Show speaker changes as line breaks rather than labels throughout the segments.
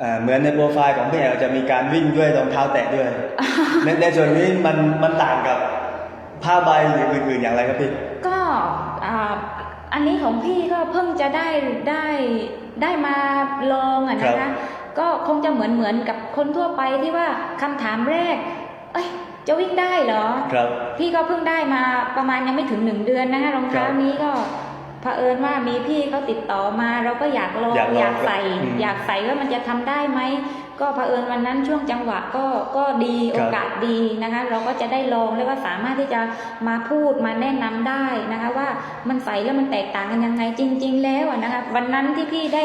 อ่าเหมือนในโปรไฟล์ของพี่แอลจะมีการวิ่งด้วยรองเท้าแตะด้วย ในในส่วนนี้มันมันต่างกับผ้าใบหรืออื่นๆอย่างไรครับพี่
ก็อ่าอันนี้ของพี่ก็เพิ่งจะได้ได้ได้มาลองอะ
ครั
นะ
บ
คะก็คงจะเหมือนเหมือนกับคนทั่วไปที่ว่าคำถามแรก เอ้ยจะวิ่งได้เหรอ
ครับ
พี่ก็เพิ่งได้มาประมาณยังไม่ถึงหนึ่งเดือนนะคะรองเท้า
ครับ
นี้ก็ เผอิญว่ามีพี่เขาติดต่อมา เราก็อยากลอง
อยากลอง
อยากใส่
อืม
อยากใส่ว่ามันจะทำได้ไหมก็เผอิญวันนั้นช่วงจังหวะก็ก็ดี
ค
โอ
รับ
กาสดีนะคะ เราก็จะได้ลองแล้วก็สามารถที่จะมาพูดมาแนะนำได้นะคะ ว่ามันใส่แล้วมันแตกต่างกันยังไงจริง ๆ แล้วอะนะคะ วันนั้นที่พี่ได้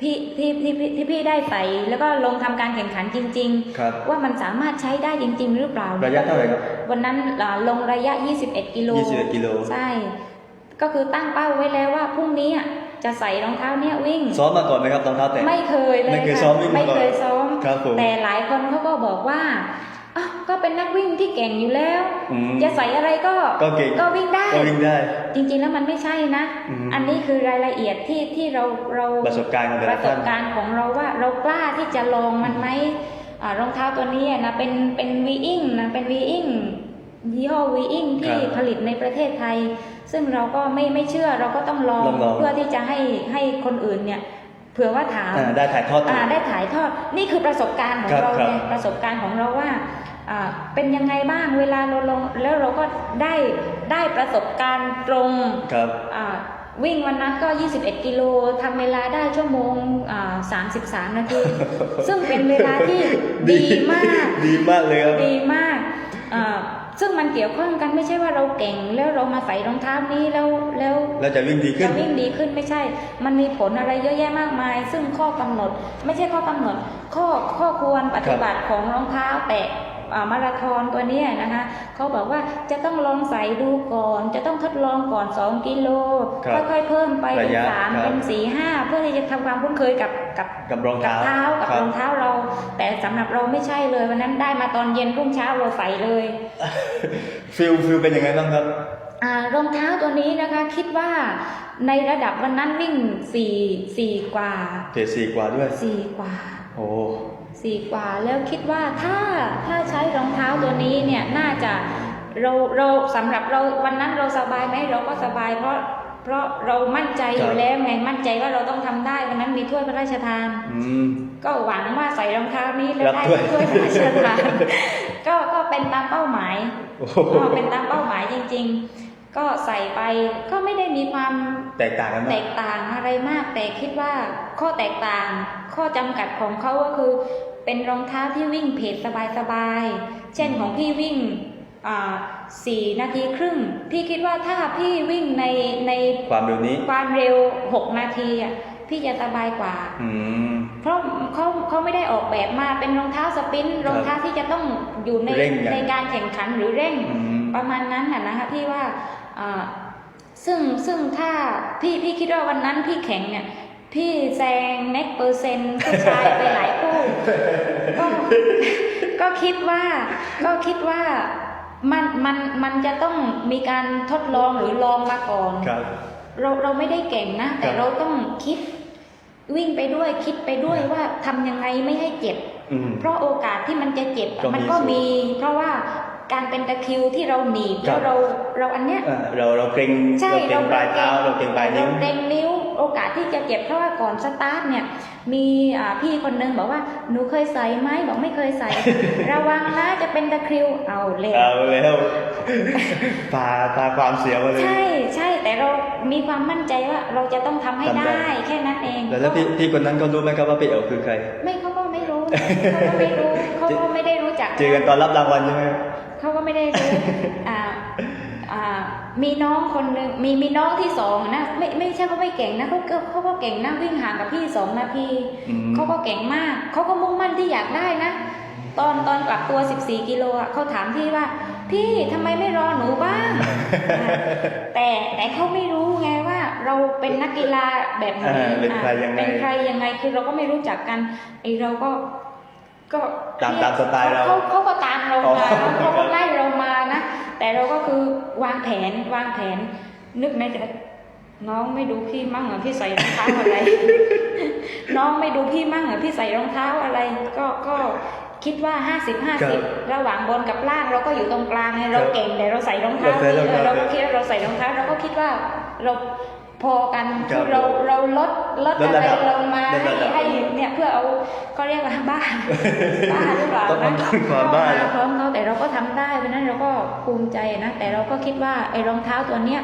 พี่ที่ที่ที่ที่พี่ได้ใส่แล้วก็ลงทำการแข่งขันจริง
ครับ
ๆ ว่ามันสามารถใช้ได้จริง ๆ หรือเปล่า
ระยะเท่าไหร่ครับ
วันนั้นอ่าลงระยะ 21 กิโล
21กิโล
ใช่ ก็คือตั้งเป้าไว้แล้วว่าพรุ่งนี้อะจะใส่รองเท้าเนี้ยวิ่ง
ซ้อมมาก่อนไหมครับรองเท้าแตะ
ไม่เคยเลย
ไม่เคย
ค่ะ
ซ้อมวิ่งมา
ไม่
ก่อน
เคยซ้อม
ครับผม
แต่หลายคนเขาก็บอกว่าอ้าวก็เป็นนักวิ่งที่เก่งอยู่แล้ว
อืม
จะใส่อะไรก็
ก็เก่ง
ก็วิ่งได้
ก็วิ่งได้
จริงๆแล้วมันไม่ใช่นะ
อืม
อันนี้คือรายละเอียดที่ที่เราเรา
ประสบการณ์ของแต่
ป
ละ
ระส
ท่า
บ
น
การณ์ของเราว่าเรากล้าที่จะลองมันไหมอ่ารองเท้าตัวนี้อะนะเป็นเป็นวีอิงนะเป็นวีอิงยี่ห้อวีอิงที่
ครับ
ผลิตในประเทศไทย ซึ่งเราก็ไม่ไม่เชื่อเราก็ต้องลอง
ลองลอง
เพื่อที่จะให้ให้คนอื่นเนี่ยเผื่อว่าถาม
อ่าได้ถ่ายทอดตัว
อ่าได้ถ่ายทอดนี่คือประสบการณ์ของ
ครับ
เรา
ครับ
ไงประสบการณ์ของเราว่าอ่าเป็นยังไงบ้างเวลาเราลงแล้วเราก็ได้ได้ประสบการณ์ตรง
ครับ
อ่าวิ่งวันนั้นก็ 21 กิโลทำเวลาได้ชั่วโมงอ่า33 นาที ซึ่งเป็นเวลาที่ดีมาก
ดีมากเลยครับ
ดีมากอ่า ซึ่งมันเกี่ยวข้องกันไม่ใช่ว่าเราเก่งแล้วเรามาใส่รองเท้านี้แล้วแล้ว
แล้วจะวิ่งดีขึ้น
จะวิ่งดีขึ้นไม่ใช่ มันมีผลอะไรเยอะแยะมากมาย ซึ่งข้อกำหนด ไม่ใช่ข้อกำหนด ข้อข้อควรปฏิบัติของรองเท้าแตะอ่ามาราธอนตัวเนี้ยนะคะเขาบอกว่าจะต้องลองใส่ดูก่อน จะต้องทดลองก่อน 2 กิโล
ครับ
ค่อยๆเพิ่มไปเป็น
ระยะ
สาม
ครับ
เป็นสี่ห้าเพื่อที่จะทำความคุ้นเคยกับ กับ
กับรอง
กับ
เท้า
เท้ากับ
ครั
ร
บ
องเท้าเรา แต่สำหรับเราไม่ใช่เลยวันนั้นได้มาตอนเย็นรุ่งเช้าเราใส่เลย
ฟิลฟิลเป็นยังไงบ้างครับ
อารองเท้าตัวนี้นะคะคิดว่าในระดับวันนั้นวิ่งสี่สี่กว่า
เกรดสี่กว่าด้วย
สี่กว่า
โอ้
สี่กว่าแล้วคิดว่าถ้าถ้าใช้รองเท้าตัวนี้เนี่ยน่าจะเราเราสำหรับเราวันนั้นเราสบายไหมเราก็สบายเพราะ เพราะเรามั่นใจอยู่แล้วไงมั่นใจว่าเราต้องทำได้วันนั้นมีถ้วยพระราชทาน
อืม
ก็หวังว่าใส่รองเท้านี้แล้ว
รับ
ได้
ถ้วย
ถ้วยพระราชทานก็ก็เป็นตามเป้าหมาย
โอ้โห
ก็เป็นตามเป้าหมายจริง ๆ ก็ใส่ไปก็ไม่ได้มีความ
แตกต่างกัน
แต
มาก
กต่างอะไรมาก แต่คิดว่าข้อแตกต่าง ข้อจำกัดของเขาก็คือ เป็นรองเท้าที่วิ่งเพจสบายๆเช่นของพี่วิ่งอ่า สี่นาทีครึ่ง พี่คิดว่าถ้าพี่วิ่งในใน
ความเร็วนี้
ความเร็ว6นาทีอะพี่จะสบายกว่า
อืม
เพราะเขาเขาไม่ได้ออกแบบมาเป็นรองเท้าสปรินต์รองเท้าที่จะต้องอยู่ใน
เร่งอย่าง
ในการแข่งขันหรือเร่ง
อืม
ประมาณนั้นน่ะนะคะพี่ว่าอ่าซึ่งซึ่งถ้าพี่พี่คิดว่าวันนั้นพี่แข่งเนี่ยพี่แซงแน็กเปอร์เซ็นต์ผู้ชายไปหลายคู่ก็ก็คิดว่าก็คิดว่า มันมันมันจะต้องมีการทดลองหรือลองมาก่อน
ครับ
เราเราไม่ได้เก่งนะ แต่
ครับ
เราต้องคิดวิ่งไปด้วยคิดไปด้วยว่าทำยังไงไม่ให้เจ็บ
อืม
เพราะโอกาสที่มันจะเจ็บอะ
ก็มี
มันก็มี เพราะว่าการเป็นตะคริวที่เราหนีบ
ครั
แล้
บ
วเราเราอันเนี้ย
อ่าเราเราเกรง
ใช่
เราเกรงปลายเท้าเราเกรงปลายนิ้ว
เราเกรงนิ้ว โอกาสที่จะเจ็บเพราะว่าก่อนสตาร์ทเนี่ยมีอ่าพี่คนนึงบอกว่าหนูเคยใส่ไหมบอกไม่เคยใส่ ระวังนะจะเป็นตะคริวเอาเลย
เอาแล้วพาพาความเสียมาเลย
ใช่ใช่แต่เรามีความมั่นใจว่าเราจะต้องทำให้
ทำได้
ได้แค่นั้นเอง
แล้วถ้าพี่พี่คนนั้นเขารู้ไหมครับว่าพี่เอ๋คือใคร
ไม่เขาก็ไม่รู้นะเขาก็ไม่รู้เขาก็ไม่ได้รู้จัก
เจอกันตอนรับรางวัลใช่ไหมครับ
เขาก็ไม่ได้รู้อ่าอ่า มีน้องคนหนึ่งมีมีน้องที่สองนะไม่ไม่ใช่เขาไม่เก่งนะเขาก็เขาก็เก่งนะวิ่งห่างกับพี่สองนาที
อืม
เขาก็เก่งมากเขาก็มุ่งมั่นที่อยากได้นะ ตอนตอนกลับตัว 14 กิโลอะเขาถามพี่ว่า พี่ทำไมไม่รอหนูบ้างอ่าแต่แต่เขาไม่รู้ไงว่า เราเป็นนักกีฬาแบบไหน
อ่าเป็นใคร
อะ
ยังไง
เป็นใครยังไงคือเราก็ไม่รู้จักกันไอเราก็ก็
ตามตามสไตล์เรา
เขาเขาก็ตามเรา
อ๋อ
มา
ครับ
เขาก็ไล่เรามานะ แต่เราก็คือวางแผนวางแผน นึกในใจน้องไม่ดูพี่มั่งเหรอพี่ใส่รองเท้าอะไร น้องไม่ดูพี่มั่งเหรอพี่ใส่รองเท้าอะไร ก็ก็คิดว่าห้าสิบห้า
ครั
สิบบระหว่างบนกับล่างเราก็อยู่ตรงกลางไงเรา
ครับ
เก่งแต่เราใส่รองเท้า
เราใส่รองเท้า
เราก็คิดว่าเราใส่รองเท้าเราก็คิดว่าเรา พอกัน
ครับ
คือเราเราลดลด
ลด
อะ
ระ
ไร
ดับ
ลงมา
ลด
ให้
ระดับ
ให้เนี่ยเพื่อเอาเขาเรียกว่าบ้าบ้าหรือเปล่า
ต้อง
นะ
ต้องความบ้า
เอพร้อมเขาแต่เราก็ทำได้เพราะฉะนั้นเราก็ภูมิใจนะแต่เราก็คิดว่าไอ้รองเท้าตัวเนี้ย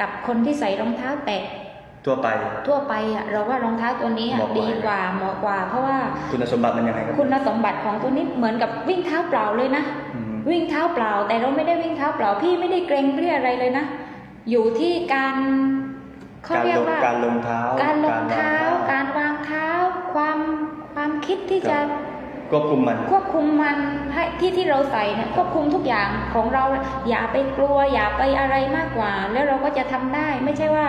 กับคนที่ใส่รองเท้าแตะ
ทั่วไป
ทั่วไปอะเราว่ารองเท้าตัวนี้อะ
เหมาะกว่า
ดีกว่าเหมาะกว่า เพราะว่า
คุณสมบัติมันยังไงครับ
คุณสมบัติของตัวนี้เหมือนกับวิ่งเท้าเปล่าเลยนะ
อืม
วิ่งเท้าเปล่า แต่เราไม่ได้วิ่งเท้าเปล่าพี่ไม่ได้เกรงเรียอะไรเลยนะอยู่ที่การ เขา
การ
เรีย
ล
ก
ง
ว่า
การลงเท้า
การลง
ว
เท้า การวางเท้า ความความคิดที่จะ
ควบคุมมัน
ควบคุมมันให้ที่ที่เราใส่เนี่ยควบคุมทุกอย่างของเราอย่าไปกลัว อย่าไปอะไรมากกว่า แล้วเราก็จะทำได้ไม่ใช่ว่า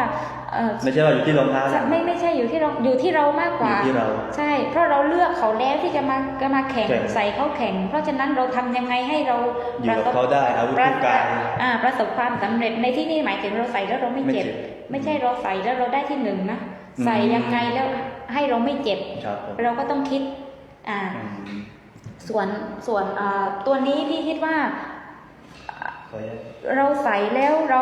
เออ
ไม่ใช่ว่าอยู่ที่รองเท้า
จะไม่ไม่ใช่อยู่ที่เราอยู่ที่เรามากกว่า
อยู่ที่เรา
ใช่ เพราะเราเลือกเขาแล้วที่จะมาจะมาแข่ง
แข่ง
ใส่เขาแข่ง เพราะฉะนั้นเราทำยังไงให้เรา
อยู่กับเขาได้อาวุธ
ประ
คู่กาย
อ่าประสบความสำเร็จในที่นี่หมายถึงเราใส่แล้วเราไม่
ไม่
เจ็บ
เจ็บ
ไม่ใช่เราใส่แล้วเราได้ที่หนึ่งนะ
อืม
ใส่ยังไงแล้วให้เราไม่เจ็บ
ครับผม
เราก็ต้องคิด อ่า
อืม
ส่วนส่วนอ่าตัวนี้พี่คิดว่า
ขออนุญาต
เราใส่แล้วเรา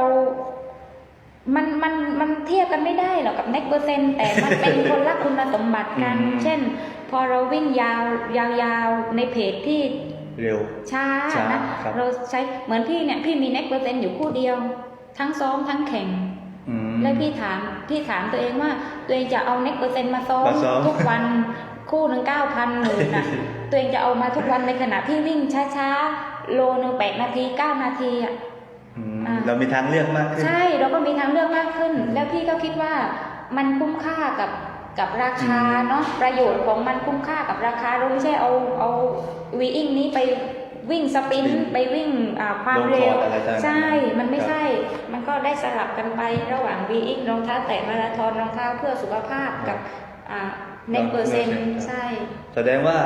มันมันมันเทียบกันไม่ได้หรอกกับเน็กเปอร์เซ็นต์แต่มันเป็นคนละคุณสมบัติกัน
อืม
เช่น พอเราวิ่งยาวยาวๆในเพจที่
เร็ว
ช้า
ช้า
นะครับเราใช้เหมือนพี่เนี่ยพี่มีเน็กเปอร์เซ็นต์อยู่คู่เดียว ทั้งซ้อมทั้งแข่ง
อืม
แล้วพี่ถามพี่ถามตัวเองว่า ตัวเองจะเอาเน็กเปอร์เซ็นต์มาซ้อม
มาซ้อม
ทุกวันคู่หนึ่งเก้าพันหมื่นน่ะตัวเองจะเอามาทุกวันในขณะพี่วิ่งช้าๆ โลหนึ่งแปดนาทีเก้านาทีอะ
อืม
อ่า
เรามีทางเลือกมากขึ้น
ใช่เราก็มีทางเลือกมากขึ้น แล้วพี่ก็คิดว่ามันคุ้มค่ากับกับราคา
อืม
เนาะประโยชน์ของมันคุ้มค่ากับราคาเราไม่ใช่เอาเอาวีอิงนี้ไป วิ่งสปรินต์ไปวิ่งอ่าความเร็ว
ลงคอร์ดอะไรต่างๆ
ใช่ มันไม่
ครับ
ใช่ มันก็ได้สลับกันไประหว่างวีอิงรองเท้าแตะมาราธอนรองเท้าเพื่อสุขภาพกับอ่าเน็ตเปอร์เซ็นต์ใช่
แสดงว่า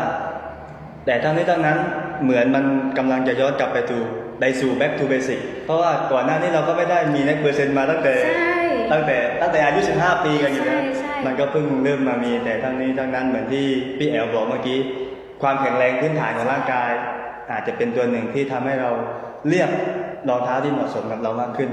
แต่ทั้งนี้ทั้งนั้นเหมือนมันกำลังจะย้อนกลับไปสู่ไปสู่ back to basic เพราะว่าก่อนหน้านี้เราก็ไม่ได้มีนักเปอร์เซ็นต์มาตั้งแต่
ใช่
ตั้งแต่ตั้งแต่อายุ 15 ปีกันอยู่แล้ว
ใช่ใช่
มันก็เพิ่งเริ่มมามีแต่ทั้งนี้ทั้งนั้นเหมือนที่พี่แอลบอกเมื่อกี้ ความแข็งแรงพื้นฐานของร่างกาย อาจจะเป็นตัวหนึ่งที่ทำให้เราเลือกรองเท้าที่เหมาะสมกับเรามากขึ้น